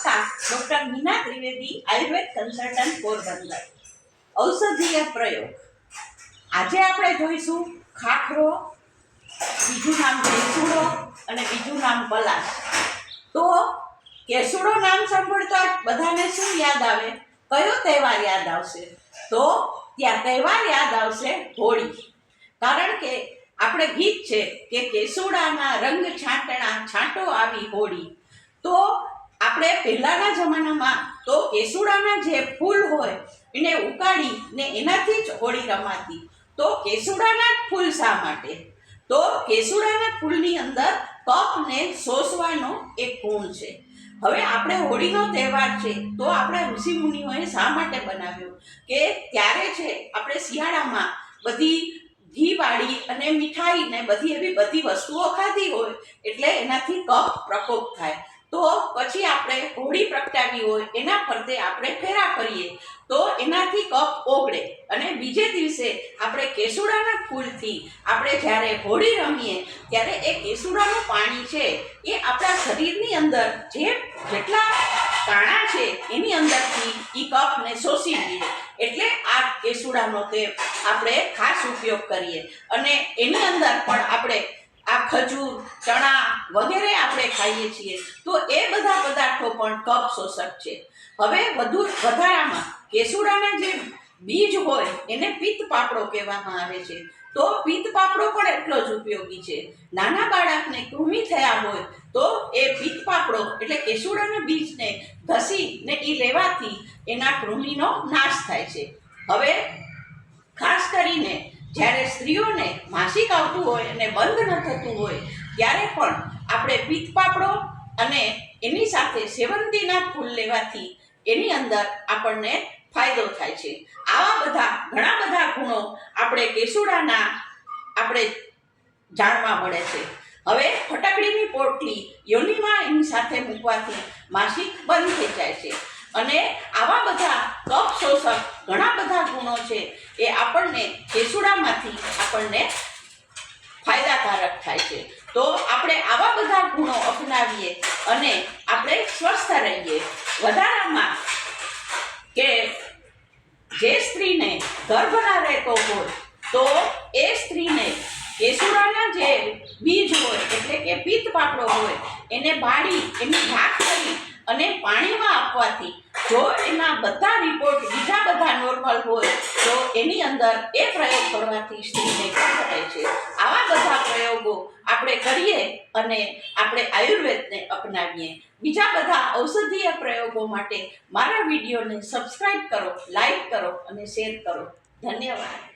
નમસ્કાર doctor Meena Trivedi Ayurveda consultant Porbandar. ઔષધીય પ્રયોગ. આજે આપણે જોઈશું ખાખરો, બીજું નામ કેસુડો અને બીજું નામ પલાશ. તો કેસુડો નામ સાંભળતા બધાને શું યાદ આવે? કયો તહેવાર યાદ આવશે? તો ત્યાં તહેવાર યાદ આવશે હોળી. કારણ કે આપણે ગીત છે કે કેસુડાના રંગ છાંટણા છાંટો આવી હોળી. તો આપણે પહેલાંના જમાનામાં તો કેસુડાના જે ફૂલ હોય, એને ઉકાળી ને એનાથી જ હોળી રમાતી. તો કેસુડાના ફૂલ શા માટે? તો કેસુડાના ફૂલની અંદર કફને શોષવાનો એક ગુણ છે. હવે આપણે હોળીનો તહેવાર છે, તો આપણા ઋષિમુનિઓએ શા માટે બનાવ્યો? કે ત્યારે છે, આપણે શિયાળામાં બધી ઘીવાળી અને મીઠાઈ ને બધી એવી બધી વસ્તુઓ ખાધી હોય, એટલે એનાથી કફ પ્રકોપ થાય. તો પછી આપણે હોળી પ્રગટાવી હોય, એના ફરતે આપણે ફેરા કરીએ તો એનાથી કપ ઓગળે અને બીજે દિવસે આપણે કેસુડાના ફૂલથી આપણે જ્યારે હોળી રમીએ, ત્યારે એ કેસુડાનું પાણી છે, એ આપણા શરીરની અંદર જે જેટલા કાણા છે, એની અંદરથી એ કફને શોષી લઈએ એટલે આ કેસુડાનો તે આપણે ખાસ ઉપયોગ કરીએ. અને એની અંદર પણ આપણે આ ખજૂર, ચણા વગેરે આપણે ખાઈએ છીએ, તો એ બધા પદાર્થો પણ કફ શોષક છે. હવે વધુ વધારામાં કેસુડાના જે બીજ હોય, એને પિત્ત પાપડો કહેવામાં આવે છે. તો પિત્ત પાપડો પણ એટલો જ ઉપયોગી છે. નાના બાળકને કૃમિ થયા હોય, તો એ પિત્ત પાપડો, એટલે કેસુડાના બીજને ઘસીને એ લેવાથી એના કૃમિનો નાશ થાય છે. હવે ખાસ કરીને જ્યારે સ્ત્રીઓને માસિક આવતું હોય અને બંધ ન થતું હોય, ત્યારે પણ આપણે પિત્ત પાપડો અને એની સાથે સેવંતીના ફૂલ લેવાથી એની અંદર આપણને ફાયદો થાય છે. આવા બધા, ઘણા બધા ગુણો આપણે કેસુડાના આપણે જાણવા મળે છે. હવે ફટાકડીની પોટલી યોનિમાં એની સાથે મૂકવાથી માસિક બંધ થઈ જાય છે. અને આવા બધા કફ શોષક, ઘણા બધા ગુણો છે, એ આપણને કેસુડામાંથી આપણને ફાયદાકારક થાય છે. તો આપણે આવા બધા ગુણો અપનાવીએ અને આપણે સ્વસ્થ રહીએ. વધારામાં કે જે સ્ત્રીને ગર્ભના રહેતો હોય, તો એ સ્ત્રીને કેસુડાના જે બીજ હોય, એટલે કે પિત્ત પાપડો હોય, એને બાળી, એની કરી અને પાણીમાં આપવાથી જો એના બધા રિપોર્ટ બીજા બધા નોર્મલ હોય, તો એની અંદર એ પ્રયોગ કરવાથી સ્ત્રીને રહે છે. આવા બધા પ્રયોગો આપણે કરીએ અને આપણે આયુર્વેદને અપનાવીએ. બીજા બધા ઔષધીય પ્રયોગો માટે મારા વિડીયોને સબસ્ક્રાઈબ કરો લાઈક કરો અને શેર કરો. ધન્યવાદ.